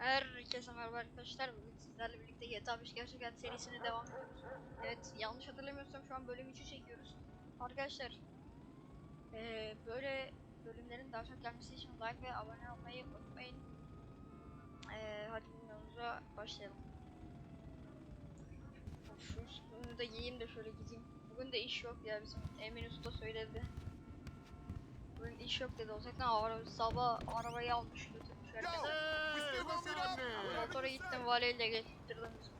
Herkese merhaba arkadaşlar. Bugün sizlerle birlikte GTA 5 Gerçek serisine devam ediyoruz. Evet, yanlış hatırlamıyorsam şu an bölüm 3'ü çekiyoruz. Arkadaşlar, eee, böyle bölümlerin daha çok gelmesi için like ve abone olmayı unutmayın. Eee hadi videomuza başlayalım. Of, üstümü de giyeyim de şöyle gideyim. Bugün de iş yok ya bizim Emin Usta söyledi. Bugün iş yok dedi. O zaten ara, sabah arabayı almış götürmüş herkese. Motora gittim valiyle getirdim biz buraya. Böyle.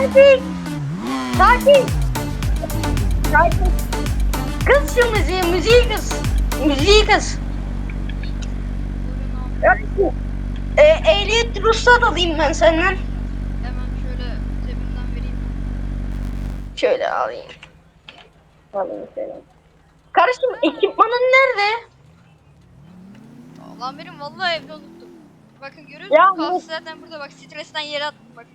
Sakin, sakin. Sakin. Kız şu müziği, müziği kız. Müziği kız. Yani, e, ehliyet ruhsat alayım ben senden. Hemen şöyle cebimden vereyim. Şöyle alayım. Alayım şöyle. Kardeşim ekipmanın nerede? Lan benim vallahi evde unuttum. Bakın görüyor Ya musun? bu- Kafası zaten burada bak stresten yere attım bak.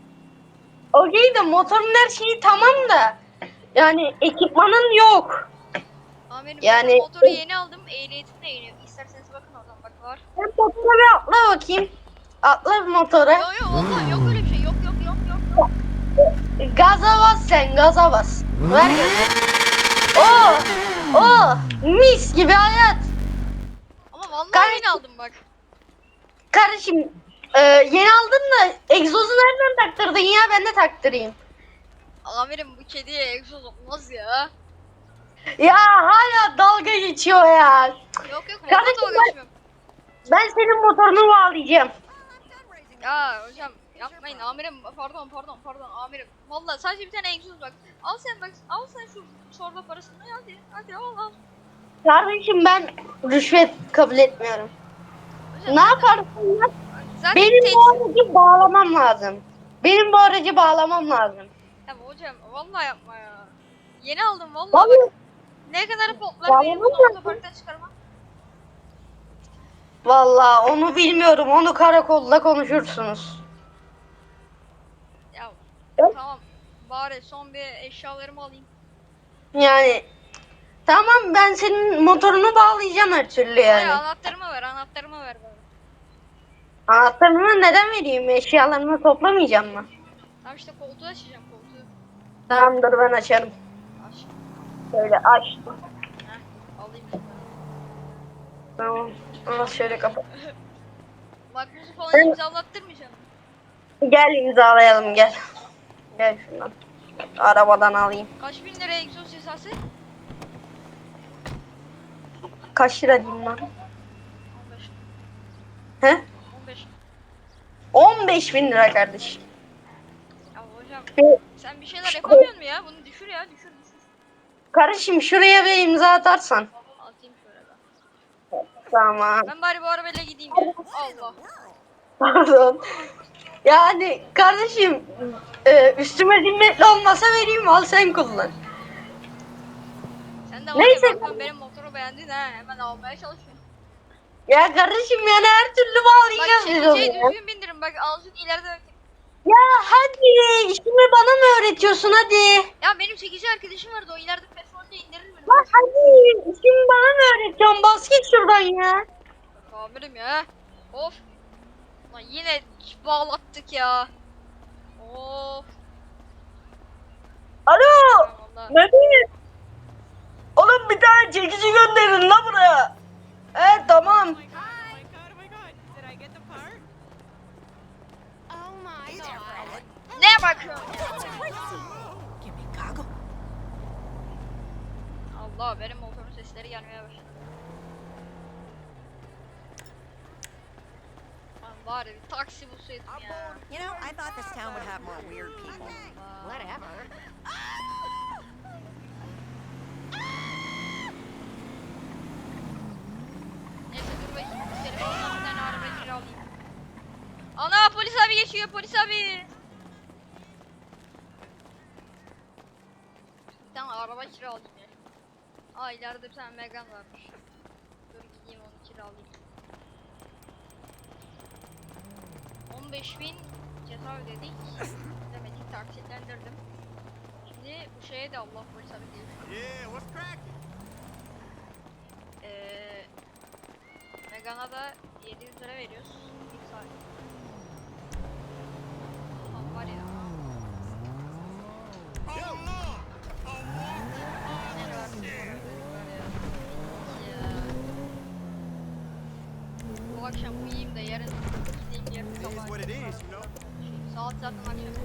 Okey de motorun her şeyi tamam da. Yani ekipmanın yok. Amirim Yani- yani... motoru yeni aldım. Ehliyetimle yeni. İsterseniz bakın oradan bak var. Sen motora bir atla bakayım. Atla motora. Yo yo vallahi yok öyle bir şey. Yok yok yok yok. yok. Gaza bas sen gaza bas. Ver gazı. Oh! Oh! Mis gibi hayat. Ama vallahi Gayet- yeni aldım bak. Kardeşim e, yeni aldın da egzozu nereden taktırdın ya ben de taktırayım. Amirim bu kediye egzoz olmaz ya. Ya hala dalga geçiyor ya. Yok yok Kardeşim motor ben- geçmiyorum. Ben senin motorunu bağlayacağım. Ya hocam yapmayın amirim pardon pardon pardon amirim. Vallahi sadece bir tane egzoz bak. Al sen bak al sen şu çorba parasını hadi hadi al al. Kardeşim ben rüşvet kabul etmiyorum. Hocam, Ne yaparsın ya? Zaten Benim tek- bu aracı bağlamam lazım. Benim bu aracı bağlamam lazım. Ya hocam vallahi yapma ya. Yeni aldım vallahi Vallahi bak. Ne kadar Vallahi benim bunu mi? otoparktan çıkarmam. Vallahi onu bilmiyorum. Onu karakolda konuşursunuz. Ya Evet. tamam. Bari son bir eşyalarımı alayım. Yani tamam ben senin motorunu bağlayacağım her türlü Yani. yani. anahtarımı ver anahtarımı ver bana. Anahtarını neden vereyim? Eşyalarını toplamayacağım mı? Tamam işte koltuğu açacağım koltuğu. Tamamdır ben açarım. Aç. Şöyle açtım. Heh, alayım şunları. Tamam. Al şöyle kapat. Makbuzu falan Ben- imzalattırmayacağım. Gel imzalayalım gel. Gel şundan. Arabadan alayım. Kaç bin lira egzoz cezası? Kaç lira diyeyim lan? 15. He? 15. 15 bin lira kardeşim. Ya hocam sen bir şeyler yapamıyor musun ya? Bunu düşür ya düşür düşür. Kardeşim şuraya bir imza atarsan. Atayım şöyle ben. Tamam. Ben bari bu arabayla gideyim ya. Allah. Pardon. Yani kardeşim e, üstüme zimmetli olmasa vereyim al sen kullan. Sen de var Neyse. ya benim motoru beğendin ha. Hemen almaya çalışıyorsun. Ya kardeşim yani her türlü Bak bağlayacağız biz onu. ya. düzgün bindirin bak azıcık ileride bak. Ya hadi işimi bana mı öğretiyorsun hadi. Ya benim çekici arkadaşım vardı o ileride petrolde indirir mi? Lan hadi işimi bana mı öğretiyorsun bas git şuradan ya. Amirim ya. Of. Lan yine bağlattık ya. Of. Alo Vallahi. Mehmet. Oğlum bir tane çekici gönderin la buraya. Evet tamam. Oh my god, oh oh. Ne bakıyorsun? Give me goggle. Allah benim motorun sesleri gelmeye başladı. Lan var ya bir taksi bulsaydım ya. You know, I thought this town would have more weird people. Whatever. Neyse dur bakayım. Telefonla bir tane araba kiralayayım. Ana geçiyor polis abi. Bir tane araba kiralayayım ya. Aa ileride bir tane Megan varmış. Dur gideyim onu kiralayayım. 15 bin ceza ödedik. Demedik taksitlendirdim. Şimdi bu şeye de Allah polis abi diyor. Yeah, what's cracking? Eee Megan'a da 700 lira veriyoruz. Bir saat. Var ya. Ya. Ya. Bu akşam uyuyayım da yarın gideyim yarın sabah. saat zaten akşam.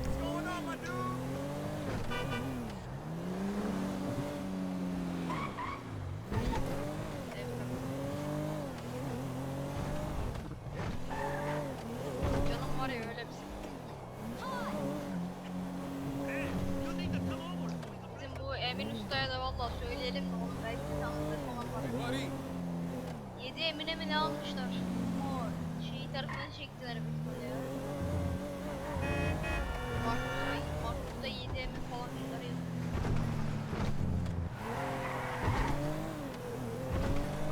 Var ya öyle bir Emin Usta'ya da valla söyleyelim de onun belki tanıdığı falan var. 7 Emin'e mi ne almışlar? O şeyi tarafından çektiler böyle ya. Makbuz'da, Makbuz'da 7 Emin falan şeyler yazıyor.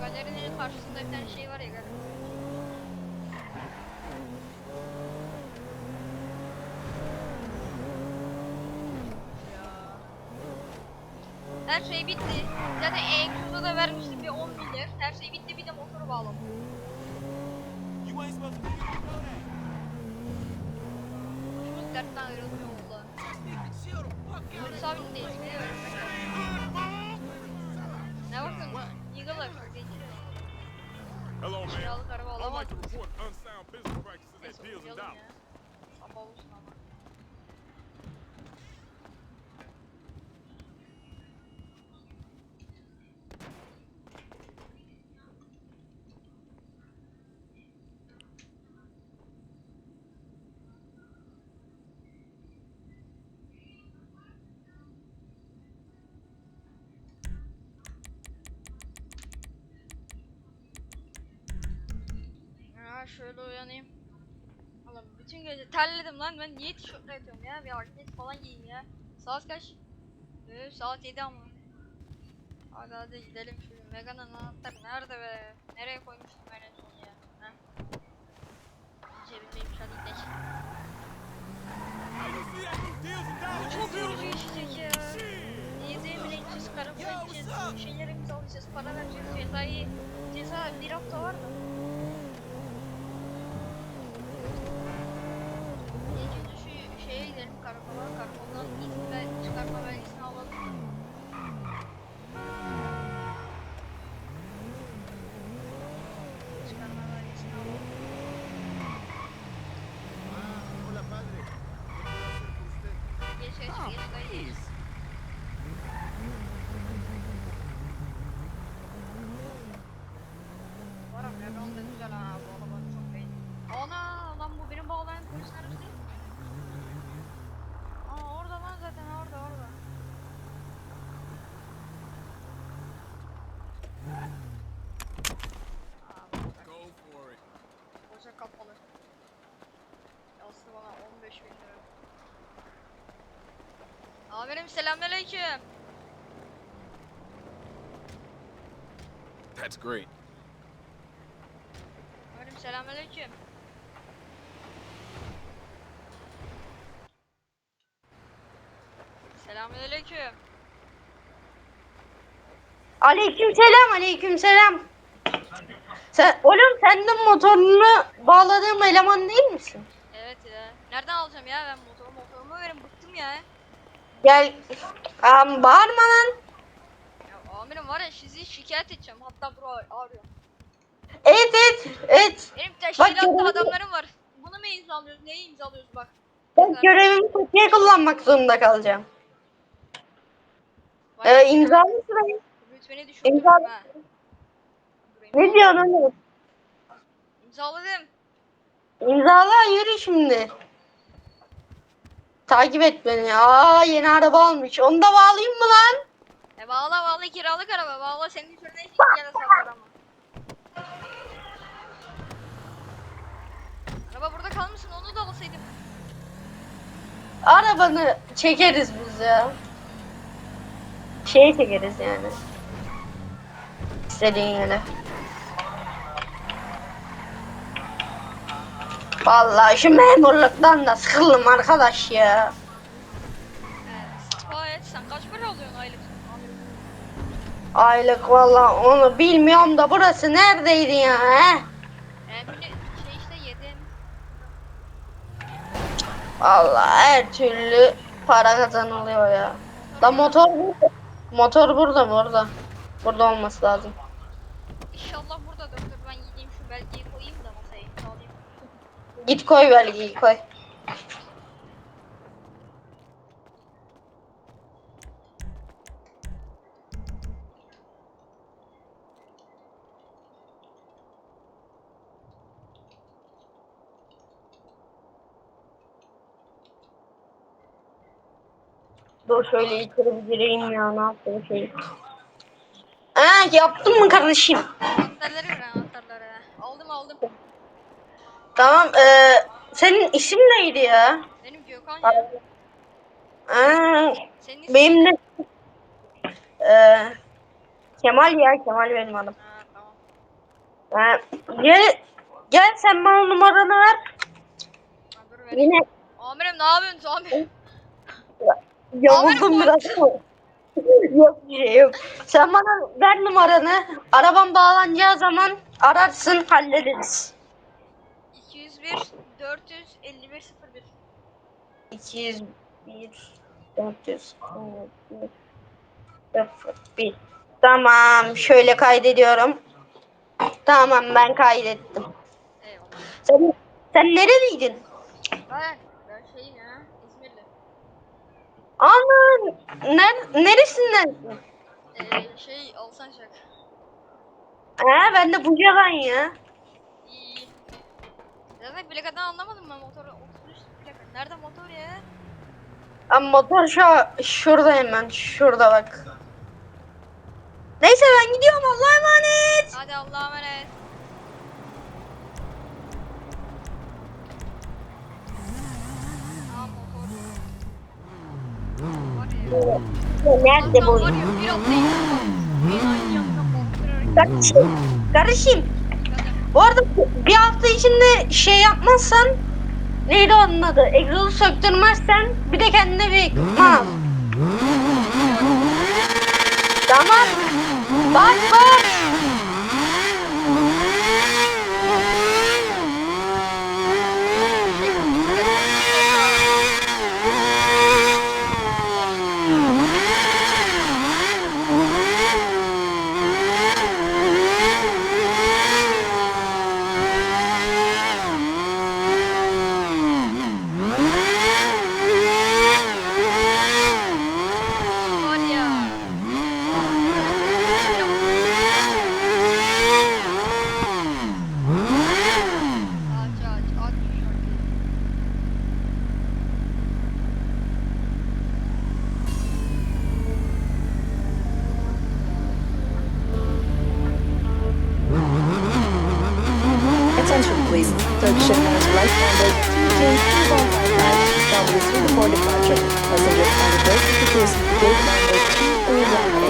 Galerinin karşısında bir tane şey var ya galeri. Her şey bitti. Zaten egzoza da vermiştim bir 10 milyar. Her şey bitti bir de motoru bağladım. Çok dertten ayrılmıyor oldu. Polis abinin de ismini. Ne bakın? Eagle'lar. Hello, man. Kiralık araba I'd alamaz. like Ya şöyle uyanayım. Oğlum bütün gece terledim lan ben niye tişörtle yatıyorum ya bir hareket falan giyeyim ya. Saat kaç? Ee, saat 7 ama. Hadi hadi gidelim şu Mega'nın anahtarı nerede be? Nereye koymuştum ben en son ya? Ha? That new Deals and Dollars? Çok yorucu geçecek ya. Yediğim renksiz karakola gideceğiz. Bir şeylerimizi alacağız, para vereceğiz. Cezayı, ceza bir hafta var geç dayı geç. Var ama Lebron da güzel ha bu arabanı çok beğendim. Ana lan bu benim bağlayan polis arabası değil mi? Aa orada lan zaten orada orada. Aa bak Go for it. koca kapalı. Yazdı bana 15 bin lira. Amirim selamünaleyküm. That's great. Amirim selamünaleyküm. Selamünaleyküm. Aleyküm selam, aleyküm selam. Sen, oğlum sen de motorunu bağladığım eleman değil misin? Evet ya. Nereden alacağım ya ben motoru motorumu verin bıktım ya. Gel, Am, bağırma lan. Ya amirim var ya sizi şikayet edeceğim. Hatta bura ağrıyor. Evet, evet, evet. Benim teşkilatta görüyorum. adamlarım var. Bunu mu imzalıyoruz? Neyi imzalıyoruz bak. Ben görevimi kötüye kullanmak zorunda kalacağım. Vay Ee, imzalı sırayı. Rütbeni düşürdüm imzalı- ha. Ne diyorsun oğlum? İmzaladım. İmzala yürü şimdi. Takip et beni. Aa yeni araba almış. Onu da bağlayayım mı lan? E bağla bağla kiralık araba. Bağla senin üzerine hiç yere saklar ama. Araba burada kalmışsın onu da alsaydım. Arabanı çekeriz biz ya. Şey çekeriz yani. İstediğin yere. Vallahi şu memurluktan da sıkıldım arkadaş ya. Evet. Sen kaç para alıyorsun aylık? Aylık vallahi onu bilmiyorum da burası neredeydi ya he? E, bir de şey işte yedim. Vallahi her türlü para kazanılıyor ya. Da motor burada. Motor burada burada. Burada olması lazım. İnşallah burada dur. Ben gideyim şu belgeyi koyayım da masaya imzalayayım. Git koy belgeyi koy. Dur şöyle içeri bir gireyim ya ne yaptım şey. Ha yaptın mı kardeşim? Anahtarları ver anahtarları. Aldım aldım. Tamam eee senin isim neydi ya? Benim Gökhan ya. Aa, Senin benim de eee Kemal ya Kemal benim adım. Ha tamam. Ha, gel gel sen bana numaranı ver. Ha, dur. Yine Amirim ne yapıyorsunuz amirim? yoruldum Amirim, biraz. yok bir şey yok. Sen bana ver numaranı. Araban bağlanacağı zaman ararsın hallederiz. 201 451 01 201 400 1 Tamam şöyle kaydediyorum. Tamam ben kaydettim. Eyvallah. Sen, sen nereliydin? Ben, ben şeyim ya İzmirli. Aman ner, neresindensin? Ee, şey Alsancak. Ha ben de Buca'dan ya. Zaten plakadan anlamadım ben motoru. 33 plaka. Nerede motor ya? Ama motor şu şurada hemen şurada bak. Neyse ben gidiyorum Allah'a emanet. Hadi Allah'a emanet. Motor. Nerede bu? Kardeşim, kardeşim. Bu arada bir hafta içinde şey yapmazsan neydi onun adı? Egzozu söktürmezsen bir de kendine bir ha. Tamam. Bak bak. flight ended Tuesday, 2005, from the Singapore departure. Passengers on the Delta Cruise gate number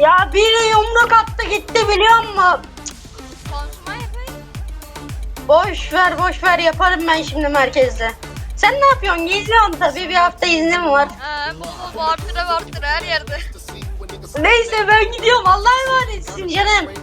Ya biri yumruk attı gitti biliyor musun? Yapayım. Boş ver boş ver yaparım ben şimdi merkezde. Sen ne yapıyorsun? Geziyorsun tabii bir hafta iznim var. Bol bol vardıra vardıra her yerde. Neyse ben gidiyorum. Allah'a emanetsin canım.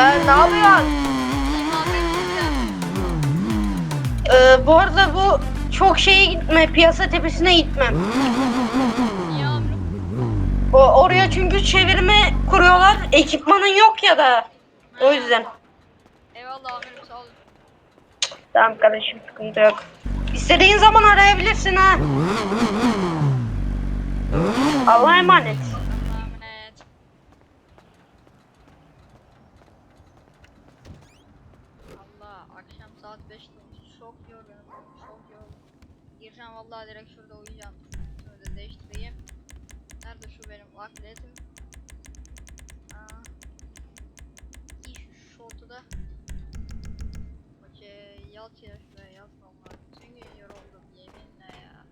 Ee, ne yapıyorsun? Ee, bu arada bu çok şeye gitme. Piyasa tepesine amirim? O, oraya çünkü çevirme kuruyorlar. Ekipmanın yok ya da. O yüzden. Eyvallah amirim sağ olun. Tamam kardeşim sıkıntı yok. İstediğin zaman arayabilirsin ha. Allah'a emanet. Allah'a emanet. Allah akşam saat 5'te olmuş. Çok yorgunum. Çok yorgunum. Gireceğim vallahi direkt şurada uyuyacağım. Şöyle değiştireyim. Nerede şu benim atletim? Aa. İyi şu şortu da. Okey yat ya şuraya yat vallahi. Bütün gün yoruldum yeminle ya.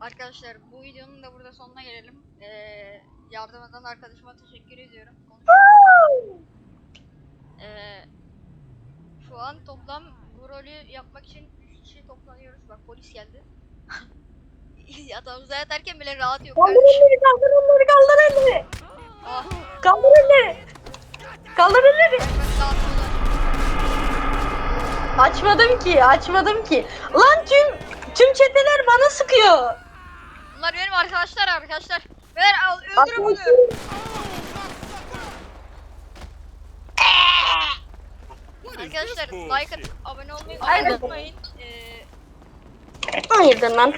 Arkadaşlar bu videonun da burada sonuna gelelim. Ee, yardım eden arkadaşıma teşekkür ediyorum. Ee, şu an toplam bu rolü yapmak için 3 kişi toplanıyoruz. Bak polis geldi. Yatağımıza yatarken bile rahat yok. Kaldır elleri, kaldır elleri, kaldır elleri. Ah, Kaldır elleri. Kaldır elleri. rahat olun. Açmadım ki, açmadım ki. Lan tüm tüm çeteler bana sıkıyor. Bunlar benim arkadaşlar arkadaşlar. Ver al öldürün bunu. Arkadaşlar like atıp abone olmayı unutmayın. Ee, Hayırdır lan?